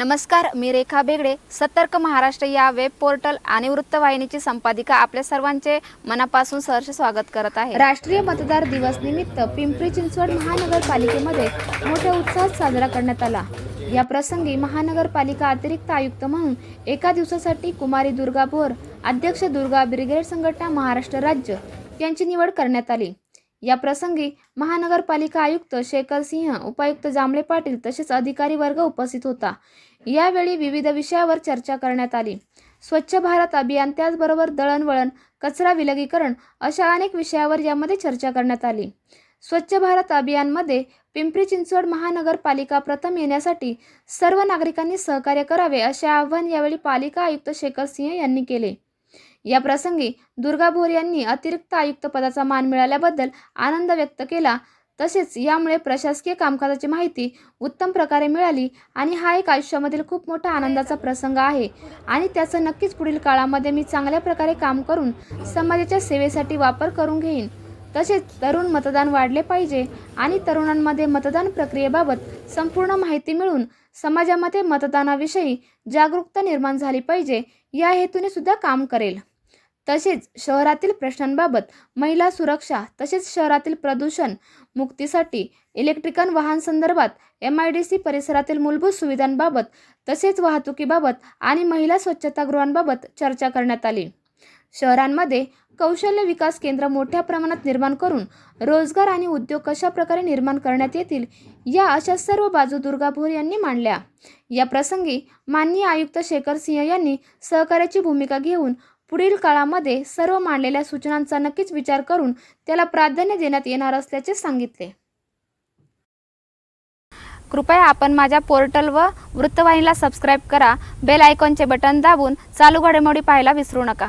नमस्कार मी रेखा बेगडे. सतर्क महाराष्ट्र या वेब पोर्टल आणि वृत्तवाहिनीची संपादिका आपल्या सर्वांचे मनापासून सहर्ष स्वागत करत आहे. राष्ट्रीय मतदार दिवस निमित्त पिंपरी चिंचवड महानगरपालिकेमध्ये मोठ्या उत्साहात साजरा करण्यात आला. या प्रसंगी महानगरपालिका अतिरिक्त आयुक्त म्हणून एका दिवसासाठी कुमारी दुर्गा भोर अध्यक्ष दुर्गा ब्रिगेड संघटना महाराष्ट्र राज्य यांची निवड करण्यात आली. या प्रसंगी महानगरपालिका आयुक्त शेखर सिंह उपायुक्त जांभळे पाटील तसेच अधिकारी वर्ग उपस्थित होता. यावेळी विविध विषयावर चर्चा करण्यात आली. स्वच्छ भारत अभियान त्याचबरोबर दळणवळण कचरा विलगीकरण अशा अनेक विषयावर यामध्ये चर्चा करण्यात आली. स्वच्छ भारत अभियानमध्ये पिंपरी चिंचवड महानगरपालिका प्रथम येण्यासाठी सर्व नागरिकांनी सहकार्य करावे असे आवाहन यावेळी पालिका आयुक्त शेखर सिंह यांनी केले. या प्रसंगी दुर्गा भोर यांनी अतिरिक्त आयुक्त पदाचा मान मिळाल्याबद्दल आनंद व्यक्त केला. तसेच यामुळे प्रशासकीय कामकाजाची माहिती उत्तम प्रकारे मिळाली आणि हा एक आयुष्यामधील खूप मोठा आनंदाचा प्रसंग आहे. आणि त्याचं नक्कीच पुढील काळामध्ये मी चांगल्या प्रकारे काम करून समाजाच्या सेवेसाठी वापर करून घेईन. तसेच तरुण मतदान वाढले पाहिजे आणि तरुणांमध्ये मतदान प्रक्रियेबाबत संपूर्ण माहिती मिळून समाजामध्ये मतदानाविषयी जागरूकता निर्माण झाली पाहिजे. या हेतूने सुद्धा काम करेल. तसेच शहरातील प्रश्नांबाबत महिला सुरक्षा तसेच शहरातील प्रदूषण मुक्तीसाठी इलेक्ट्रिकल वाहन संदर्भात एम आय डी सी परिसरातील मूलभूत सुविधांबाबत तसेच वाहतुकीबाबत आणि महिला स्वच्छतागृहांबाबत चर्चा करण्यात आली. शहरांमध्ये कौशल्य विकास केंद्र मोठ्या प्रमाणात निर्माण करून रोजगार आणि उद्योग कशा प्रकारे निर्माण करण्यात येतील या अशा सर्व बाजू दुर्गा भोर यांनी मांडल्या. या प्रसंगी माननीय आयुक्त शेखर सिंह यांनी सहकार्याची भूमिका घेऊन पुढील काळामध्ये सर्व मांडलेल्या सूचनांचा नक्कीच विचार करून त्याला प्राधान्य देण्यात येणार असल्याचे सांगितले. कृपया आपण माझ्या पोर्टल व वृत्तवाहिनीला सबस्क्राईब करा. बेल आयकॉनचे बटन दाबून चालू घडामोडी पाहायला विसरू नका.